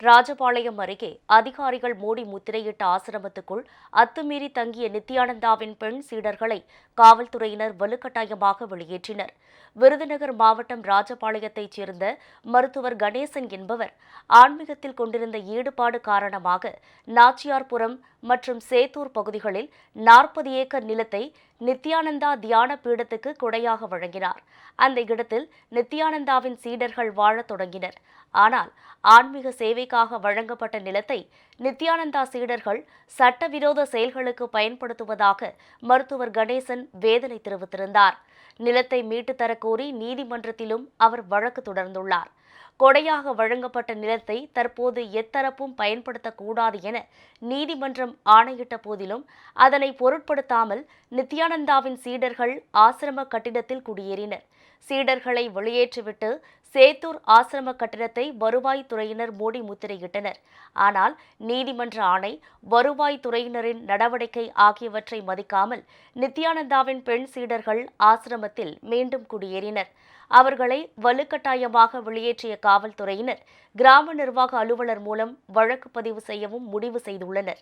ராஜபாளையம் அருகே அதிகாரிகள் மூடி முத்திரையிட்ட ஆசிரமத்துக்குள் அத்துமீறி தங்கிய நித்யானந்தாவின் பெண் சீடர்களை காவல்துறையினர் வலுக்கட்டாயமாக வெளியேற்றினர். விருதுநகர் மாவட்டம் ராஜபாளையத்தைச் சேர்ந்த மருத்துவர் கணேசன் என்பவர் ஆன்மீகத்தில் கொண்டிருந்த ஈடுபாடு காரணமாக நாச்சியார்புரம் மற்றும் சேத்தூர் பகுதிகளில் நாற்பது ஏக்கர் நிலத்தை நித்யானந்தா தியான பீடத்துக்கு கொடையாக வழங்கினார். அந்த இடத்தில் நித்யானந்தாவின் சீடர்கள் வாழத் தொடங்கினர். ஆனால் ஆன்மீக சேவைக்காக வழங்கப்பட்ட நிலத்தை நித்யானந்தா சீடர்கள் சட்டவிரோத செயல்களுக்கு பயன்படுத்துவதாக மருத்துவர் கணேசன் வேதனை தெரிவித்திருந்தார். நிலத்தை மீட்டுத் தரக் கோரி நீதிமன்றத்திலும் அவர் வழக்கு தொடர்ந்துள்ளார். கொடையாக வழங்கப்பட்ட நிலத்தை தற்போது எத்தரப்பும் பயன்படுத்தக்கூடாது என நீதிமன்றம் ஆணையிட்ட போதிலும் அதனை பொருட்படுத்தாமல் நித்யானந்தாவின் சீடர்கள் ஆசிரம கட்டிடத்தில் குடியேறினர். சீடர்களை வெளியேற்றிவிட்டு சேத்தூர் ஆசிரம கட்டிடத்தை வருவாய்த்துறையினர் மூடி முத்திரையிட்டனர். ஆனால் நீதிமன்ற ஆணை வருவாய்த்துறையினரின் நடவடிக்கை ஆகியவற்றை மதிக்காமல் நித்யானந்தாவின் பெண் சீடர்கள் ஆசிரமத்தில் மீண்டும் குடியேறினர். அவர்களை வலுக்கட்டாயமாக வெளியேற்றிய காவல்துறையினர் கிராம நிர்வாக அலுவலர் மூலம் வழக்கு பதிவு செய்யவும் முடிவு செய்துள்ளனர்.